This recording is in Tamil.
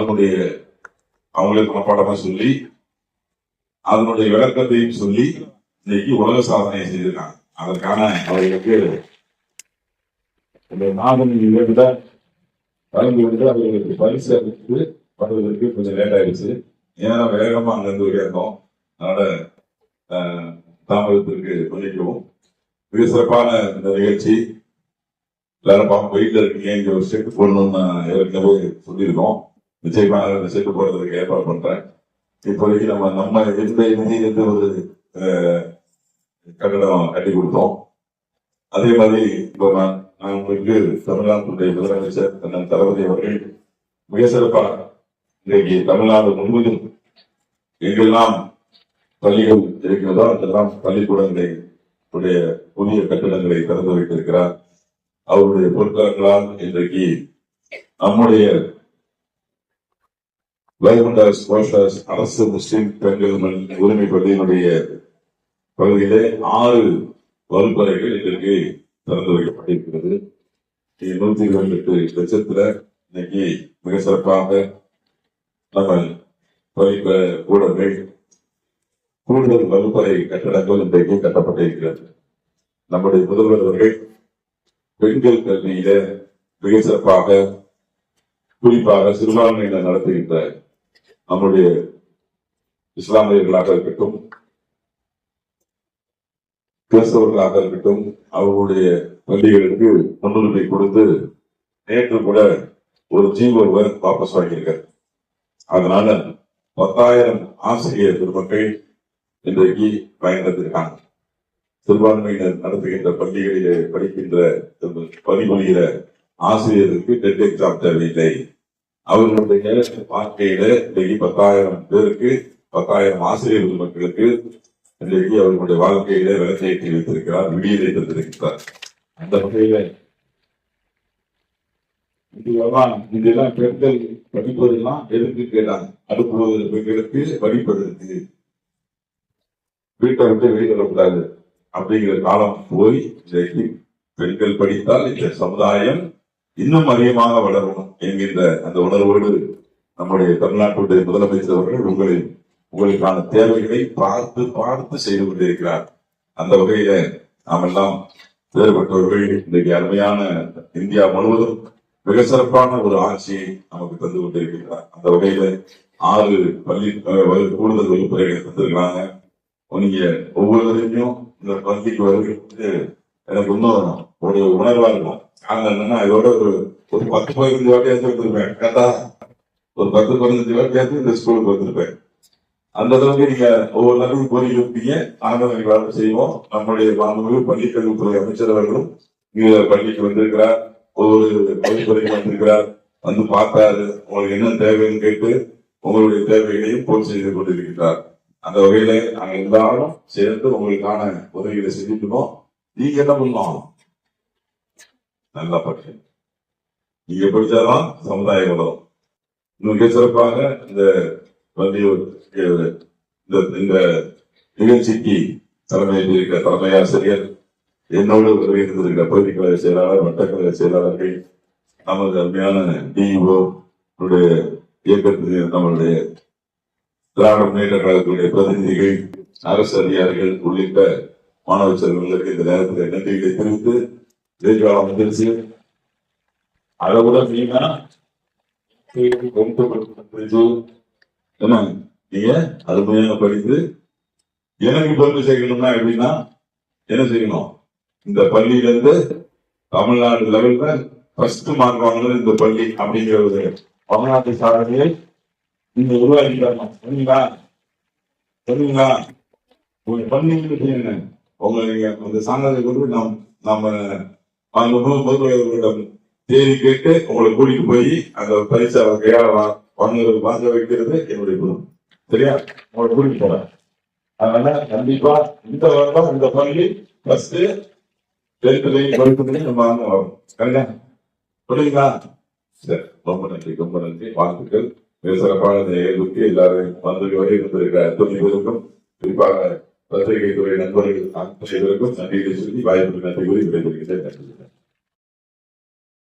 அதனுடைய அவங்களுக்கு மனப்பாடமா சொல்லி அதனுடைய விளக்கத்தையும் சொல்லி இன்னைக்கு உலக சாதனை செய்திருக்காங்க. அதற்கான அவர்களுக்கு நாதன் விட கலந்து கொண்டு அவர்களுக்கு பரிசு அளித்து வருவதற்கு கொஞ்சம் லேட் ஆயிடுச்சு. ஏன்னா வேகமா அங்கிருந்து இருந்தோம் அதனால தாமதத்திற்கு மன்னிக்கவும் மிக சிறப்பான இந்த நிகழ்ச்சி. எல்லாரும் பாவம் வெயிட்ல இருக்கீங்க இங்க ஒரு செட்டு போடணும்னு ஏற்கனவே சொல்லியிருக்கோம் நிச்சயமாக அந்த போறதுக்கு ஏற்பாடு பண்றேன் இப்போதைக்கு நம்ம நம்ம எந்த நிதியிலிருந்து ஒரு கட்டடம் கட்டி கொடுத்தோம். அதே மாதிரி இப்போ நான் நான் உங்களுக்கு தமிழ்நாட்டுடைய முதலமைச்சர் அண்ணன் தளபதி அவர்கள் மிக சிறப்பாக இன்றைக்கு தமிழ்நாடு முழுவதும் எங்கெல்லாம் பள்ளிகள் இருக்கிறதோ அதெல்லாம் பள்ளிக்கூடங்களை உடைய புதிய கட்டிடங்களை திறந்து வைத்திருக்கிறார். அவருடைய பொருட்களால் இன்றைக்கு நம்முடைய வைகுண்டர்ஸ் கோஷாஸ் அரசு முஸ்லிம் பெண்கள் உரிமை பள்ளியினுடைய பகுதியிலே ஆறு வகுப்பறைகள் இன்றைக்கு திறந்து வைக்கப்பட்டிருக்கிறது. நூத்தி இருபத்தி எட்டு லட்சத்துல இன்னைக்கு மிக சிறப்பாக நம்ம படிப்ப கூடங்கள் கூடுதல் வகுப்பறை கட்டடங்கள் இன்றைக்கு கட்டப்பட்டிருக்கிறது. நம்முடைய முதல்வர் அவர்கள் பெண்கள் கல்வியில மிக சிறப்பாக குறிப்பாக சிறுபான்மையினர் நடத்துகின்ற நம்முடைய இஸ்லாமியர்களாக இருக்கட்டும் கிறிஸ்தவர்களாக இருக்கட்டும் அவர்களுடைய பள்ளிகளுக்கு முன்னுரிமை கொடுத்து நேற்று கூட ஒரு ஜீவோவை வாபஸ் வாங்கியிருக்காரு. அதனால பத்தாயிரம் ஆசிரியர் பெருமக்கள் இன்றைக்கு பயன்படுத்திருக்காங்க சிறுபான்மையினர் நடத்துகின்ற பள்ளிகளிலே படிக்கின்ற பணிபுரிகிற ஆசிரியருக்கு டெட் எக்ஸாம் தேவையில்லை. அவர்களுடைய வாழ்க்கையில இன்றைக்கு பத்தாயிரம் பேருக்கு பத்தாயிரம் ஆசிரியர்கள் மக்களுக்கு இன்றைக்கு அவர்களுடைய வாழ்க்கையில விளக்கேற்றி வைத்திருக்கிறார் விடியலை தந்திருக்கிறார். அந்த வகையில இதெல்லாம் இதெல்லாம் பெண்கள் படிப்பதெல்லாம் எதுக்கு கேட்டாங்க? அனுப்புவது பெண்களுக்கு படிப்பதற்கு வீட்டை விட்டு வெளியே வரக்கூடாது. அப்படிங்கிற காலம் போய் இன்றைக்கு பெண்கள் படித்தால் இந்த சமுதாயம் இன்னும் அதிகமாக வளரும் என்கின்ற அந்த உணர்வோடு நம்முடைய தமிழ்நாட்டுடைய முதலமைச்சர் அவர்கள் உங்களை உங்களுக்கான தேவைகளை பார்த்து பார்த்து செய்து கொண்டிருக்கிறார். அந்த வகையில நாம் எல்லாம் வேறுபட்டவர்கள் இன்றைக்கு அருமையான இந்தியா முழுவதும் மிக சிறப்பான ஒரு ஆட்சியை நமக்கு தந்து கொண்டிருக்கிறார் அந்த வகையில ஆறு பள்ளி கூடுதல் வகுப்பறைகளை தந்திருக்கிறாங்க. நீங்க ஒவ்வொருவரையும் இந்த பள்ளிக்கு வருகிறது எனக்கு இன்னும் ஒரு உணர்வா இருக்கும். காரணம் என்னன்னா இதோட ஒரு ஒரு பத்து பதினஞ்சு வாட்டியாச்சும் வந்திருப்பேன் கரெக்டா ஒரு பத்து பதினஞ்சு வாட்டியாச்சும் இந்த ஸ்கூலுக்கு வந்திருப்பேன் அந்த அளவுக்கு நீங்க ஒவ்வொரு நாளும் கோரிக்கை இருப்பீங்க நாங்களும் எங்களுக்கு வேலை செய்வோம். நம்முடைய மாணவர்களும் பள்ளிக்கல்வித்துறை அமைச்சர் அவர்களும் இங்க பள்ளிக்கு வந்திருக்கிறார். ஒவ்வொரு பள்ளித்துறைக்கு வந்திருக்கிறார். வந்து பார்த்தாரு. உங்களுக்கு என்ன தேவைன்னு கேட்டு உங்களுடைய தேவைகளையும் பூர்த்தி செய்து கொண்டிருக்கிறார். அந்த வகையில நாங்க எல்லாரும் சேர்ந்து உங்களுக்கான உதவிகளை செஞ்சுட்டுருக்கோம் நீங்க என்ன பண்ணலாம்? நல்லா படிக்க நீங்க படிச்சாதான் சமுதாயம் வளரும். இன்னும் சிறப்பாக இந்த வள்ளியூர் இந்த இந்த நிகழ்ச்சிக்கு தலைமை இருக்கிற தலைமை ஆசிரியர் என்னோடு வருகின்றிருக்கிற பகுதி கழக செயலாளர் வட்டக்கழக செயலாளர்கள் நமது அருமையான டிஇஓ இயக்கத்தில் நம்மளுடைய திராவிட முன்னேற்ற கழகத்துடைய பிரதிநிதிகள் அரசு அதிகாரிகள் உள்ளிட்ட மாணவ செல்வங்களுக்கு இந்த நேரத்தில் நன்றிகளை தெரிவித்து எதிர்காலம் வந்துருச்சு அதை கூட நீங்க என்ன நீங்க அருமையாக படித்து எனக்கு பெருமை செய்யணும்னா எப்படின்னா என்ன செய்யணும்? இந்த பள்ளியில இருந்து தமிழ்நாடு லெவல்ல ஃபர்ஸ்ட் மார்க் வாங்கினது இந்த பள்ளி அப்படிங்கிற ஒரு தமிழ்நாட்டு சாதனையை நீங்க உருவாக்கி தரணும் சரிங்களா? சரிங்களா? உங்க பள்ளி செய்யுங்க உங்க அந்த சாங்கத்தை கொண்டு நாம் நாம அந்த முதல்வர்களிடம் தேதி கேட்டு உங்களை கூட்டிட்டு போய் அந்த பரிசு அவங்க கையாள வாங்குறது வாங்க வைக்கிறது என்னுடைய குணம். சரியா? உங்களை கூட்டிட்டு போறேன். அதனால கண்டிப்பா இந்த வருடம் இந்த பள்ளி ஃபர்ஸ்ட் டென்த்லையும் டுவெல்த்லையும் நம்ம வாங்க வரும். சரியா? சொல்லுங்களா சரி ரொம்ப நன்றி ரொம்ப நன்றி. வாழ்த்துக்கள். மிக சிறப்பான இந்த நிகழ்வுக்கு எல்லாரும் வந்து வரை Well, I think we go in and put it on, because you're going to go to the category, but I think we're going to get that.